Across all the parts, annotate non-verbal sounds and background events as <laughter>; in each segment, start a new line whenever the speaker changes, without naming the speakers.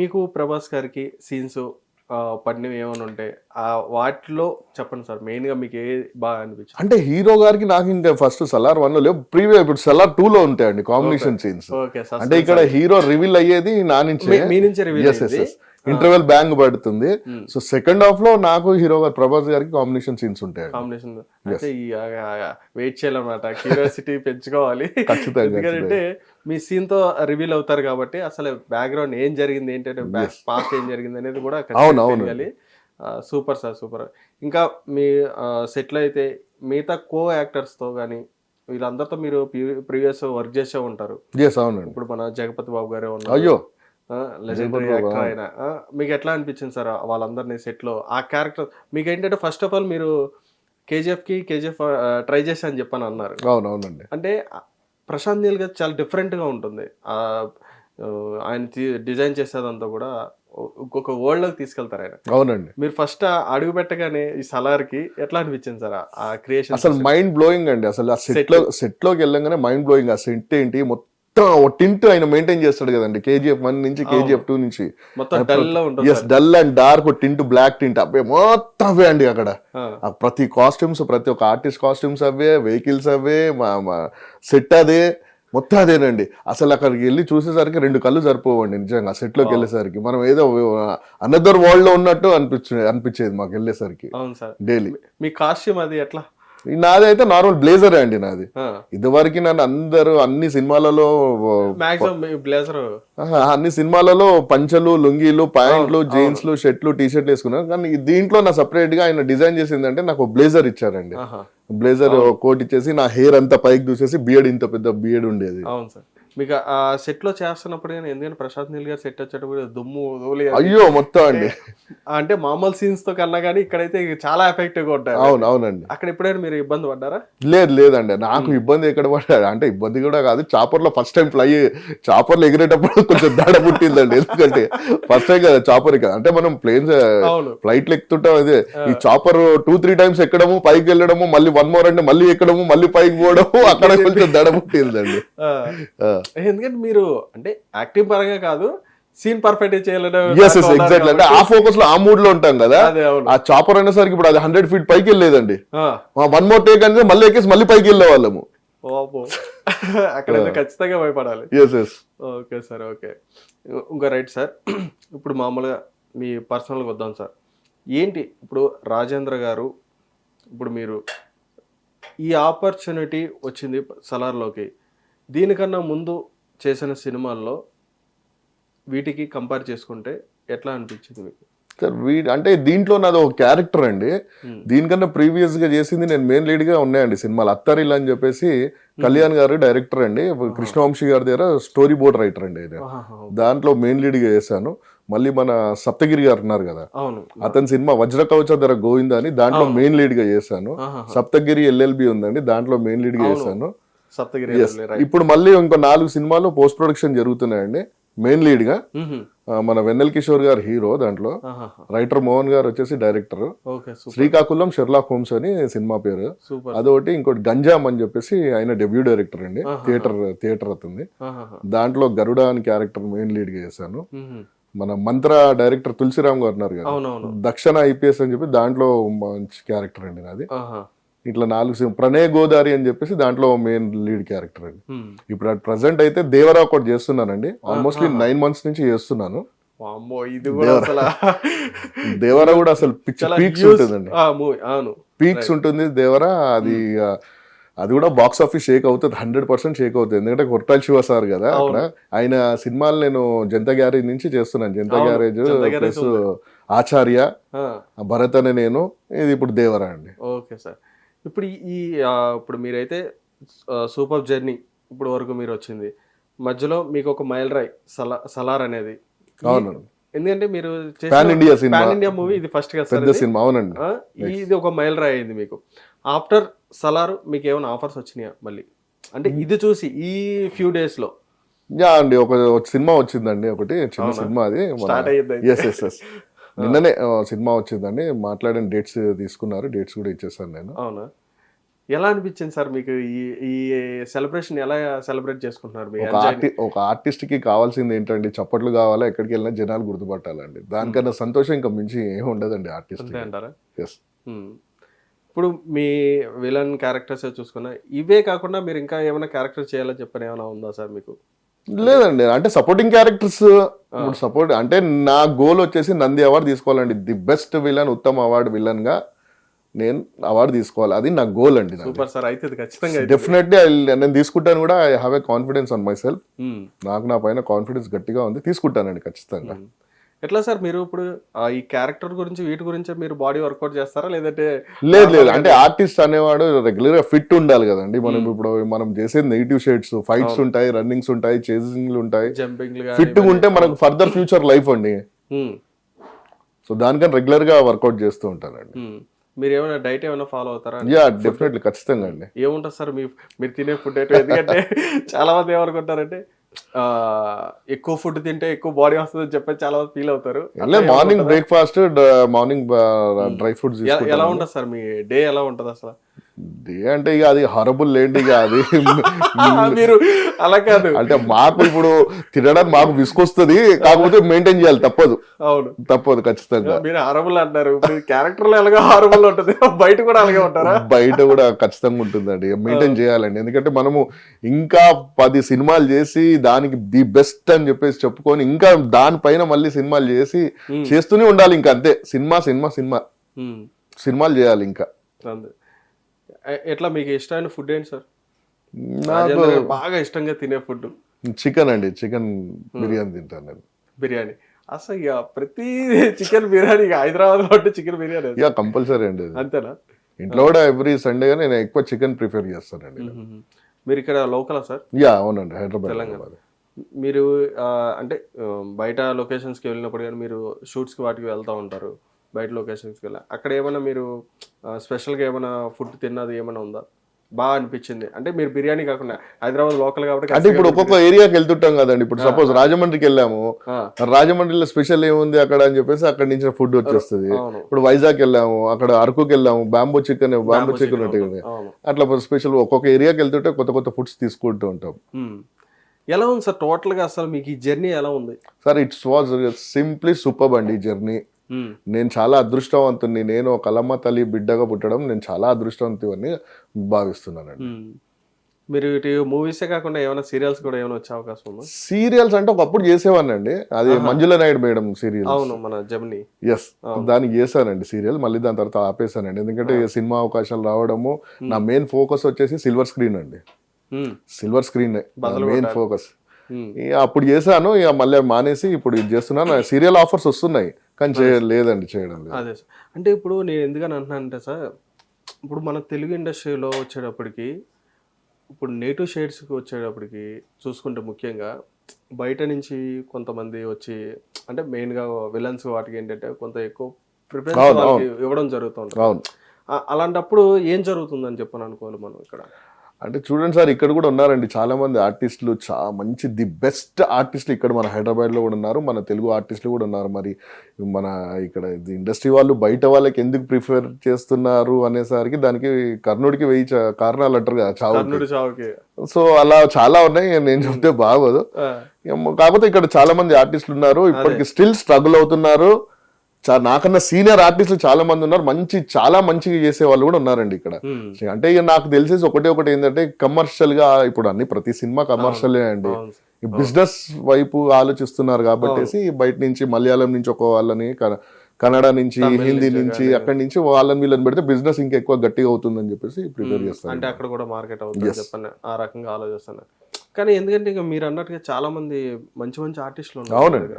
మీకు ప్రభాస్ గారికి సీన్స్ పడినవి ఏమైనా ఉంటే ఆ వాటిలో చెప్పండి సార్. మెయిన్గా మీకు ఏ బాగా అనిపించింది?
అంటే హీరో గారికి నాకు ఇంకా ఫస్ట్ సలార్ వన్లో లేవు. ప్రీవియస్ ఇప్పుడు సలార్ టూ లో ఉంటాయండి కాంబినేషన్ సీన్స్. అంటే ఇక్కడ హీరో రివీల్ అయ్యేది నా నుంచి.
మీ నుంచి
ఇంటర్వెల్ బ్యాంగ్ పడుతుంది. సో సెకండ్ హాఫ్లో నాకు హీరో గారు ప్రభాస్ గారికి కాంబినేషన్ సీన్స్ ఉంటాయండి.
కాంబినేషన్ వెయిట్ చేయాలన్నమాట. క్యూరియాసిటీ <laughs> పెంచుకోవాలి.
ఖచ్చితంగా,
ఎందుకంటే మీ సీన్తో రివీల్ అవుతారు కాబట్టి అసలు బ్యాక్గ్రౌండ్ ఏం జరిగింది ఏంటంటే పాస్ట్ ఏం జరిగింది అనేది కూడా
అవును, అవును.
తెలియాలి. సూపర్ సార్ సూపర్ ఇంకా మీ సెటిల్ అయితే మిగతా కో యాక్టర్స్తో కానీ వీళ్ళందరితో మీరు ప్రీవియస్ వర్క్ చేసే ఉంటారు.
ఎస్ అవునండి.
ఇప్పుడు మన జగపతి బాబు గారే ఉన్నారు.
అయ్యో.
లెజెండరీ యాక్టర్ ఆయన. మీకు ఎట్లా అనిపించింది సార్ వాళ్ళందరినీ సెట్లో ఆ క్యారెక్టర్ మీకు ఏంటంటే ఫస్ట్ ఆఫ్ ఆల్ మీరు కేజీఎఫ్కి కేజీఎఫ్ ట్రై చేశా అని చెప్పని అన్నారు.
అవును అవునండి
అంటే ప్రశాంత్ నీల్ గారు చాలా different గా ఉంటుంది ఆయన డిజైన్ చేసేదంతా కూడా ఇంకొక వరల్డ్లోకి తీసుకెళ్తారు ఆయన.
అవునండి.
మీరు ఫస్ట్ అడుగు పెట్టగానే ఈ సలార్కి ఎట్లా అనిపించింది సార్ ఆ- క్రియేషన్
అసలు మైండ్ బ్లోయింగ్ అండి. అసలు ఆ సెట్లో సెట్లోకి వెళ్ళంగానే మైండ్ బ్లోయింగ్ ఆ సెట్ ఏంటి? మొత్తం టింట్ ఆయన మెయింటైన్ చేస్తాడు కదండి కేజీఎఫ్ వన్ నుంచి కేజీఎఫ్ టూ నుంచి.
మొత్తం
yes dull and dark tint black tint అవే మొత్తం అవే అండి అక్కడ. ప్రతి కాస్ట్యూమ్స్ ప్రతి ఒక్క ఆర్టిస్ట్ కాస్ట్యూమ్స్ అవే వెహికల్స్ అవే మా సెట్ అదే మొత్తం అదేనండి. అసలు అక్కడికి వెళ్ళి చూసేసరికి రెండు కళ్ళు సరిపోవండి నిజంగా సెట్లోకి వెళ్ళేసరికి. మనం ఏదో అనదర్ వరల్డ్లో ఉన్నట్టు అనిపించే అనిపించేది మాకు వెళ్ళేసరికి. డైలీ
మీ కాస్ట్యూమ్ అది ఎట్లా?
నాది అయితే నార్మల్ బ్లేజరే అండి నాది.
ఆ,
ఇదివరకు నన్ను అందరూ అన్ని సినిమాలలో
బ్లేజర్.
అన్ని సినిమాలలో పంచలు లుంగీలు ప్యాంట్లు జీన్స్లు షర్ట్లు టీ షర్ట్లు వేసుకున్నాను. కానీ దీంట్లో నా సపరేట్గా ఆయన డిజైన్ చేసిందంటే నాకు బ్లేజర్ ఇచ్చారండి. బ్లేజర్ కోట్ ఇచ్చేసి నా హెయిర్ అంతా పైకి చూసేసి బియర్డ్ ఇంత పెద్ద బియర్డ్ ఉండేది.
అవును సార్. మీకు ఆ సెట్లో చేస్తున్నప్పుడు కానీ ఎందుకంటే ప్రశాంత్ నీల్ గారు సెట్ వచ్చేటప్పుడు దుమ్ము ధూళి.
అయ్యో మొత్తం అండి.
అంటే మామూలు సీన్స్తో కన్నా కానీ ఇక్కడైతే ఇక చాలా ఎఫెక్టివ్గా ఉంటాయి.
అవును అవునండి.
అక్కడ ఎప్పుడైనా మీరు ఇబ్బంది పడ్డారా?
లేదు లేదండి. నాకు ఇబ్బంది ఎక్కడ పడ్డాడు అంటే ఇబ్బంది కూడా కాదు. చాపర్లో ఫస్ట్ టైం ఫ్లై చాపర్లో ఎగిరేటప్పుడు <laughs> కొంచెం దాడ పుట్టిందండి. ఎందుకంటే ఫస్ట్ టైం కదా చాపర్ కదా. అంటే మనం ప్లేన్స్ ఫ్లైట్లో ఎక్కుతుంటాం అదే. ఈ చాపర్ టూ త్రీ టైమ్స్ ఎక్కడము పైకి వెళ్ళడము మళ్ళీ వన్ మోర్ అంటే మళ్ళీ ఎక్కడము మళ్ళీ పైకి పోవడము అక్కడ <laughs> కొంచెం దడ పుట్టిందండి.
ఎందుకంటే మీరు అంటే యాక్టింగ్ పరంగా కాదు సీన్ పర్ఫెక్ట్
ఎగ్జాక్ట్లీ అంటే ఆ ఫోకస్లో ఆ మూడ్లో ఉంటాం కదా ఆ చాపర్ అనేసరికి ఇప్పుడు అది హండ్రెడ్ ఫీట్ పైకి వెళ్ళేదండి. వన్ మోర్ టేక్ అంటే మళ్ళీ ఎక్కేసి మళ్ళీ పైకి వెళ్ళే వాళ్ళము.
ఓపో <laughs> అక్కడైతే ఖచ్చితంగా భయపడాలి. Okay sir okay. ఇంకా రైట్ సార్. <clears throat> ఇప్పుడు మామూలుగా మీ పర్సనల్గా వద్దాం సార్. ఏంటి ఇప్పుడు రాజేంద్ర గారు ఇప్పుడు మీరు ఈ ఆపర్చునిటీ వచ్చింది సలార్లోకి. దీనికన్నా ముందు చేసిన సినిమాల్లో వీటికి కంపేర్ చేసుకుంటే ఎట్లా అనిపించింది మీకు?
సార్ వీ అంటే దీంట్లో నాది ఒక క్యారెక్టర్ అండి.
Hmm.
దీనికన్నా ప్రీవియస్గా చేసింది నేను మెయిన్ లీడ్గా ఉన్నాయండి సినిమాలు. అత్తరిల్ అని చెప్పేసి కళ్యాణ్ గారు డైరెక్టర్ అండి. కృష్ణవంశీ గారి దగ్గర స్టోరీ బోర్డ్ రైటర్ అండి. దాంట్లో మెయిన్ లీడ్గా చేశాను. మళ్ళీ మన సప్తగిరి గారు ఉన్నారు కదా. అతని సినిమా వజ్ర కవచ ధర గోవింద అని దాంట్లో మెయిన్ లీడ్గా చేశాను. సప్తగిరి ఎల్ఎల్బి ఉందండి దాంట్లో మెయిన్ లీడ్గా చేశాను.
సప్తగిరి.
ఇప్పుడు మళ్ళీ ఇంకో నాలుగు సినిమాలు పోస్ట్ ప్రొడక్షన్ జరుగుతున్నాయండి. మెయిన్ లీడ్గా మన వెన్నెల్ కిషోర్ గారు హీరో దాంట్లో. రైటర్ మోహన్ గారు వచ్చేసి డైరెక్టర్ శ్రీకాకుళం షెర్లాక్ హోమ్స్ అని సినిమా పేరు. అదొకటి ఇంకోటి గంజామ్ అని చెప్పేసి ఆయన డెబ్యూ డైరెక్టర్ అండి. థియేటర్ థియేటర్
ఆహాహా.
దాంట్లో గరుడ అని క్యారెక్టర్ మెయిన్ లీడ్గా చేశాను. మన మంత్ర డైరెక్టర్ తులసిరామ్ గారు ఉన్నారు కదా. దక్షిణ ఐపీఎస్ అని చెప్పి దాంట్లో మంచి క్యారెక్టర్ అండి నాది. ఇట్లా నాలుగు సి- ప్రణయ్ గోదారి అని చెప్పేసి దాంట్లో మెయిన్ లీడ్ క్యారెక్టర్ అండి. ఇప్పుడు అట్ ప్రజెంట్ అయితే దేవరా ఒకటి చేస్తున్నానండి. ఆల్మోస్ట్లీ నైన్ మంత్స్ నుంచి చేస్తున్నాను.
ఇది కూడా అసలు
దేవరా కూడా అసలు
చాలా
పీక్స్ ఉంటుందండి. పీక్స్ ఉంటుంది దేవరా అది ఆ, అది కూడా బాక్స్ ఆఫీస్ షేక్ అవుతుంది హండ్రెడ్ పర్సెంట్ షేక్ అవుతుంది. ఎందుకంటే కొట్టాల్ శివ సార్ కదా అక్కడ. ఆయన సినిమాలు నేను జనతా గ్యారేజ్ నుంచి చేస్తున్నాను. జనతా
అవును,
గ్యారేజ్ ప్లస్ ఆచార్య భరత్ అనే నేను ఇది ఇప్పుడు దేవరా అండి.
Okay sir. ఇప్పుడు ఈ- ఇప్పుడు మీరైతే సూపర్ జర్నీ ఇప్పుడు వరకు మీరు వచ్చింది. మధ్యలో మీకు ఒక మైల్ రాయ్ సలా సలార్ అనేది.
అవును
ఎందుకంటే మీరు
pan India cinema.
Pan India movie ఇది ఫస్ట్గా
పెద్ద? సినిమా అవునండి.
ఇది ఒక మైల్ రాయ్ అయింది మీకు. ఆఫ్టర్ సలార్ మీకు ఏమైనా ఆఫర్స్ వచ్చినాయా మళ్ళీ? అంటే ఇది చూసి ఈ ఫ్యూ డేస్లో.
యా అండి ఒక సినిమా వచ్చిందండి ఒకటి చిన్న సినిమా అది.
స్టార్ట్ అయ్యింది అయితే.
ఎస్ ఎస్ ఎస్ నిన్ననే సినిమా వచ్చిందండి మాట్లాడిన డేట్స్ తీసుకున్నారు. డేట్స్ కూడా ఇచ్చేసాను నేను.
అవునా? ఎలా అనిపించింది సార్ మీకు ఈ ఈ సెలబ్రేషన్ ఎలా సెలబ్రేట్ చేసుకుంటున్నారు
ఒక ఆర్టిస్ట్కి కావాల్సింది ఏంటండి? చప్పట్లు కావాలా? ఎక్కడికి వెళ్ళినా జనాలు గుర్తుపట్టాలండి. దానికన్నా సంతోషం ఇంకా మించి ఏమి ఉండదండి ఆర్టిస్ట్
అంటారా?
ఎస్.
ఇప్పుడు మీ విలన్ క్యారెక్టర్స్ చూసుకున్నా ఇవే కాకుండా మీరు ఇంకా ఏమైనా క్యారెక్టర్ చేయాలని చెప్పని ఏమైనా ఉందా సార్ మీకు?
లేదండి అంటే సపోర్టింగ్ క్యారెక్టర్స్ ఇప్పుడు సపోర్ట్ అంటే నా గోల్ వచ్చేసి నంది అవార్డు తీసుకోవాలండి. ది బెస్ట్ విలన్ ఉత్తమ అవార్డు విలన్గా నేను అవార్డు తీసుకోవాలి. అది నా గోల్ అండి
సూపర్ సార్ అయితే ఖచ్చితంగా.
డెఫినెట్లీ నేను తీసుకుంటాను కూడా I have a confidence on my self. నాకు నా పైన కాన్ఫిడెన్స్ గట్టిగా ఉంది తీసుకుంటానండి ఖచ్చితంగా.
ఎట్లా సార్ మీరు ఇప్పుడు ఈ క్యారెక్టర్ గురించి వీటి గురించి మీరు బాడీ వర్కౌట్ చేస్తారా? లేదంటే
లేదు లేదు. అంటే ఆర్టిస్ట్ అనేవాడు రెగ్యులర్గా ఫిట్ ఉండాలి కదండి. మనం ఇప్పుడు మనం చేసేది నెగిటివ్ షేడ్స్ ఫైట్స్ ఉంటాయి రన్నింగ్స్ ఉంటాయి చేసింగ్లు ఉంటాయి.
జంపింగ్
ఫిట్ ఉంటే మనకు ఫర్దర్ ఫ్యూచర్ లైఫ్ అండి. సో దానికని రెగ్యులర్గా వర్కౌట్ చేస్తూ ఉంటానండి.
మీరు ఏమైనా డైట్ ఏమైనా ఫాలో అవుతారా?
యా డెఫినెట్లీ ఖచ్చితంగా అండి.
ఏముంటుంది సార్? మీ మీరు తినే ఫుడ్ ఎందుకంటే <laughs> చాలా మంది ఏమనుకుంటారంటే ఎక్కువ ఫుడ్ తింటే ఎక్కువ బాడీ వస్తుందని చెప్పి చాలా ఫీల్ అవుతారు.
Morning breakfast morning dry fruits
ఎలా ఉంటుంది సార్ మీ డే? ఎలా ఉంటుంది అసలు?
డే అంటే ఇక అది హరబుల్ లేండి ఇక అది. <laughs>
మీరు అలా కాదు.
అంటే మాకు ఇప్పుడు తినడానికి మాకు విసుకొస్తుంది కాకపోతే మెయింటైన్ చేయాలి తప్పదు.
అవును.
తప్పదు ఖచ్చితంగా.
మీరు హారబుల్ అంటారు క్యారెక్టర్ ఎలాగో హారబుల్ ఉంటుంది. బయట కూడా అలాగే ఉంటారా?
బయట కూడా ఖచ్చితంగా ఉంటుందండి. మెయింటైన్ చేయాలండి. ఎందుకంటే మనము ఇంకా పది సినిమాలు చేసి దానికి ది బెస్ట్ అని చెప్పేసి చెప్పుకొని ఇంకా దానిపైన మళ్ళీ సినిమాలు చేసి చేస్తూనే ఉండాలి ఇంకా అంతే. Cinema cinema cinema. సినిమాలు చేయాలి ఇంకా.
ఎట్లా మీకు ఇష్టమైన ఫుడ్ ఏంటి సార్
నాకు
బాగా ఇష్టంగా తినే ఫుడ్
చికెన్ అండి చికెన్ బిర్యానీ తింటాను నేను.
బిర్యానీ. అసలు ఇక ప్రతి చికెన్ బిర్యానీ ఇక హైదరాబాద్ అంటే చికెన్ బిర్యానీ
ఇక కంపల్సరీ అండి.
అంతేనా?
ఇంట్లో కూడా ఎవ్రీ సండే నేను ఎక్కువ చికెన్ ప్రిఫర్ చేస్తానండి.
మీరు ఇక్కడ లోకలా సార్
యా అవునండి హైదరాబాద్ హైదరాబాద్.
మీరు అంటే బయట లొకేషన్స్కి వెళ్ళినప్పుడు కానీ మీరు షూట్స్కి వాటికి వెళ్తూ ఉంటారు. బయట లొకేషన్స్కి వెళ్ళి. అక్కడ ఏమైనా మీరు స్పెషల్గా ఏమైనా ఫుడ్ తిన్నది ఏమైనా ఉందా? బాగా అనిపించింది. అంటే మీరు బిర్యానీ కాకుండా హైదరాబాద్ లోకల్ కాబట్టి
అంటే ఇప్పుడు ఒక్కొక్క ఏరియాకి వెళ్తుంటాం కదండి. ఇప్పుడు సపోజ్ రాజమండ్రికి వెళ్ళాము. రాజమండ్రిలో స్పెషల్ ఏముంది అక్కడ అని చెప్పేసి అక్కడి నుంచి ఫుడ్ వచ్చేస్తుంది. ఇప్పుడు వైజాగ్ వెళ్ళాము అక్కడ అరకుకి వెళ్ళాము బాంబో చికెన్ బాంబో చికెన్
అవును.
అట్లా స్పెషల్ ఒక్కొక్క ఏరియాకి వెళ్తుంటే కొత్త కొత్త ఫుడ్స్ తీసుకుంటూ ఉంటాం.
ఎలా ఉంది సార్? టోటల్గా అసలు మీకు ఈ జర్నీ ఎలా ఉంది?
Sir it's was simply super అండి ఈ జర్నీ. నేను చాలా అదృష్టవంతుని నేను ఒక కలమ్మ తల్లి బిడ్డగా పుట్టడం నేను చాలా అదృష్టవంతుని భావిస్తున్నానండి.
మ్మ్. మీరు ఇటు మూవీసే కాకుండా ఏమైనా సీరియల్స్ కూడా ఏమైనా వచ్చే అవకాశం ఉందా?
సీరియల్స్ అంటే ఒకప్పుడు చేసేవాడిని అండి అది మంజుల నాయుడు మేడం సీరియల్
అవును మన జమిని.
ఎస్ దానికి చేశానండి సీరియల్. మళ్ళీ దాని తర్వాత ఆపేశానండి. ఎందుకంటే సినిమా అవకాశాలు రావడము నా మెయిన్ ఫోకస్ వచ్చేసి సిల్వర్ స్క్రీన్ అండి. Silver screen main focus. అప్పుడు చేశాను ఇక మళ్ళీ మానేసి ఇప్పుడు ఇది చేస్తున్నాను. సీరియల్ ఆఫర్స్ వస్తున్నాయి. కానీ చేయ లేదండి చేయడం లేదు.
అదే సార్. అంటే ఇప్పుడు నేను ఎందుకని అంటున్నానంటే సార్ ఇప్పుడు మన తెలుగు ఇండస్ట్రీలో వచ్చేటప్పటికి ఇప్పుడు నేటివ్ షేడ్స్కి వచ్చేటప్పటికి చూసుకుంటే ముఖ్యంగా బయట నుంచి కొంతమంది వచ్చి అంటే మెయిన్గా విలన్స్ వాటికి ఏంటంటే కొంత ఎక్కువ ప్రిఫరెన్స్ ఇవ్వడం జరుగుతుంది అలాంటప్పుడు ఏం జరుగుతుందని చెప్పని అనుకోవాలి మనం ఇక్కడ?
అంటే చూడండి సార్ ఇక్కడ కూడా ఉన్నారండి చాలా మంది ఆర్టిస్టులు. చా మంచి ది బెస్ట్ ఆర్టిస్టులు ఇక్కడ మన హైదరాబాద్లో కూడా ఉన్నారు మన తెలుగు ఆర్టిస్టులు కూడా ఉన్నారు. మరి మన ఇక్కడ ఇండస్ట్రీ వాళ్ళు బయట వాళ్ళకి ఎందుకు ప్రిఫర్ చేస్తున్నారు అనేసరికి దానికి కర్ణుడికి వెయ్యి కారణాలు అంటారు కదా చావు సో అలా చాలా ఉన్నాయి. నేను చెప్తే బాగోదు. కాకపోతే ఇక్కడ చాలా మంది ఆర్టిస్టులు ఉన్నారు. ఇప్పటికి స్టిల్ స్ట్రగుల్ అవుతున్నారు. నాకన్నా సీనియర్ ఆర్టిస్టులు చాలా మంది ఉన్నారు. మంచి చాలా మంచిగా చేసే వాళ్ళు కూడా ఉన్నారండి ఇక్కడ. అంటే ఇక నాకు తెలిసేసి ఒకటే ఒకటి ఏంటంటే కమర్షియల్గా ఇప్పుడు అన్ని ప్రతి సినిమా కమర్షియలే అండి. బిజినెస్ వైపు ఆలోచిస్తున్నారు కాబట్టి బయట నుంచి మలయాళం నుంచి ఒక వాళ్ళని కన్నడ నుంచి హిందీ నుంచి అక్కడి నుంచి వాళ్ళని వీళ్ళని పెడితే బిజినెస్ ఇంకా ఎక్కువ గట్టిగా అవుతుందని చెప్పేసి ప్రిపేర్ చేస్తాను
అంటే అక్కడ కూడా మార్కెట్ అవుతుంది ఆ రకంగా ఆలోచిస్తాను కానీ ఎందుకంటే ఇక మీరు అన్నట్టుగా చాలా మంది మంచి మంచి ఆర్టిస్టులు ఉన్నారు
అవునండి.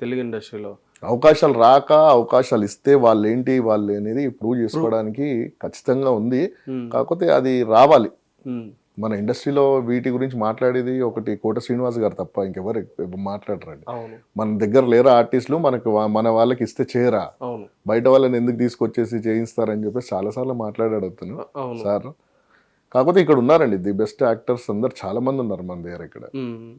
తెలుగు ఇండస్ట్రీలో.
అవకాశాలు రాక అవకాశాలు ఇస్తే వాళ్ళు ఏంటి వాళ్ళు అనేది ప్రూవ్ చేసుకోవడానికి ఖచ్చితంగా ఉంది.
మ్మ్.
కాకపోతే అది రావాలి.
మ్మ్.
మన ఇండస్ట్రీలో వీటి గురించి మాట్లాడేది ఒకటి కోట శ్రీనివాస్ గారు తప్ప ఇంకెవరు మాట్లాడరండి. మన దగ్గర లేరా ఆర్టిస్టులు మనకు మన వాళ్ళకి ఇస్తే చేయరా? బయట వాళ్ళని ఎందుకు తీసుకొచ్చేసి చేయిస్తారని చెప్పేసి చాలాసార్లు మాట్లాడాడు సార్. కాకపోతే ఇక్కడ ఉన్నారండి ది బెస్ట్ యాక్టర్స్ అందరు చాలా మంది ఉన్నారు మన దగ్గర ఇక్కడ.
మ్మ్.